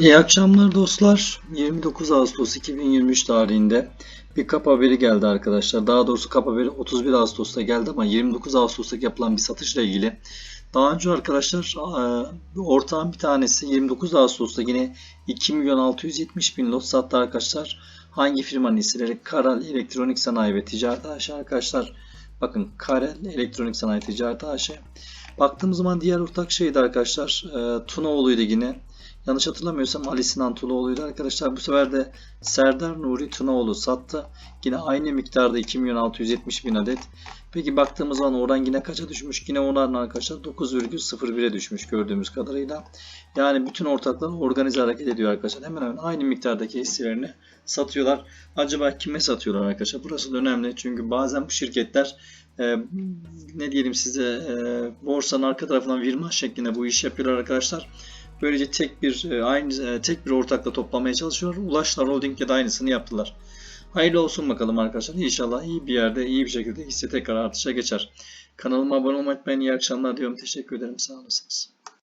İyi akşamlar dostlar. 29 Ağustos 2023 tarihinde bir kap haberi geldi arkadaşlar. Daha doğrusu kap haberi 31 Ağustos'ta geldi ama 29 Ağustos'ta yapılan bir satışla ilgili. Daha önce arkadaşlar ortağın bir tanesi 29 Ağustos'ta yine 2 milyon 670 bin lot sattı arkadaşlar. Hangi firmanın hisseleri? Karal Elektronik Sanayi ve Ticaret AŞ arkadaşlar. Bakın Karel Elektronik Sanayi Ticaret AŞ. Baktığımız zaman diğer ortak şeydi arkadaşlar. E, Tunaoğlu'ydu yine. Yanlış hatırlamıyorsam Ali Sinan Tunaoğlu'ydu arkadaşlar. Bu sefer de Serdar Nuri Tunaoğlu sattı. Yine aynı miktarda 2 milyon 670 bin adet. Peki baktığımız zaman oran yine kaça düşmüş? Yine oran arkadaşlar 9,01'e düşmüş gördüğümüz kadarıyla. Yani bütün ortaklar organize hareket ediyor arkadaşlar. Hemen hemen aynı miktardaki hisselerini satıyorlar. Acaba kime satıyorlar arkadaşlar? Burası da önemli. Çünkü bazen bu şirketler e, ne diyelim size e, borsanın arka tarafından virman şeklinde bu iş yapıyorlar arkadaşlar. Böylece tek bir e, aynı e, tek bir ortakla toplamaya çalışıyorlar. Ulaşlar Holding de aynısını yaptılar. Hayırlı olsun bakalım arkadaşlar. İnşallah iyi bir yerde, iyi bir şekilde hisse tekrar artışa geçer. Kanalıma abone olmayı unutmayın. İyi akşamlar diyorum. Teşekkür ederim. Sağ olasınız.